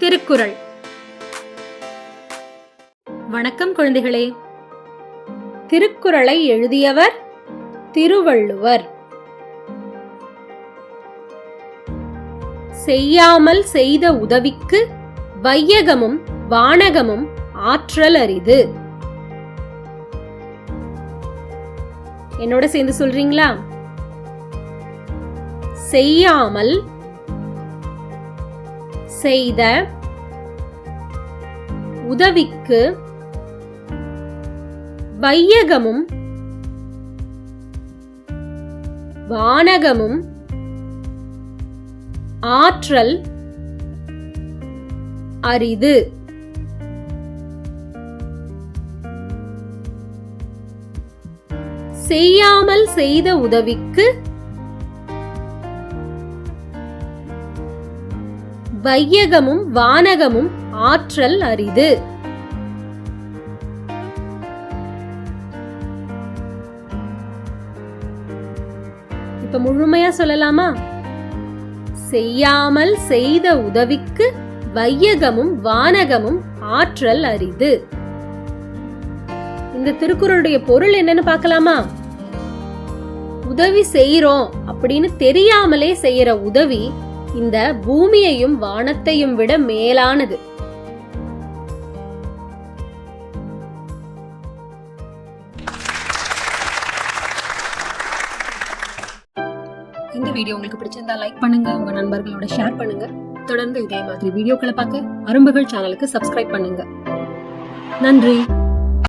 திருக்குறள். வணக்கம் குழந்தைகளே. திருக்குறளை எழுதியவர் திருவள்ளுவர். செய்யாமல் செய்த உதவிக்கு வையகமும் வானகமும் ஆற்றல் அரிது. என்னோட சேர்ந்து சொல்றீங்களா? செய்யாமல் செய்த உதவிக்கு வையகமும் வானகமும் ஆற்றல் அரிது. செய்யாமல் செய்த உதவிக்கு வையகமும் வானகமும் ஆற்றல் அரிது. இப்ப முழுமையா சொல்லலாமா? செய்யாமல் செய்த உதவிக்கு வையகமும் வானகமும் ஆற்றல் அரிது. இந்த திருக்குறளுடைய பொருள் என்னன்னு பார்க்கலாமா? உதவி செய்யறோம் அப்படின்னு தெரியாமலே செய்யற உதவி இந்த பூமியையும் வானத்தையும் விட மேலானது. இந்த வீடியோ உங்களுக்கு பிடிச்சிருந்தா லைக் பண்ணுங்க உங்க நண்பர்களோட ஷேர் பண்ணுங்க. தொடர்ந்து இதே மாதிரி வீடியோக்களை பார்க்க அரும்புகள் சேனலுக்கு சப்ஸ்கிரைப் பண்ணுங்க. நன்றி.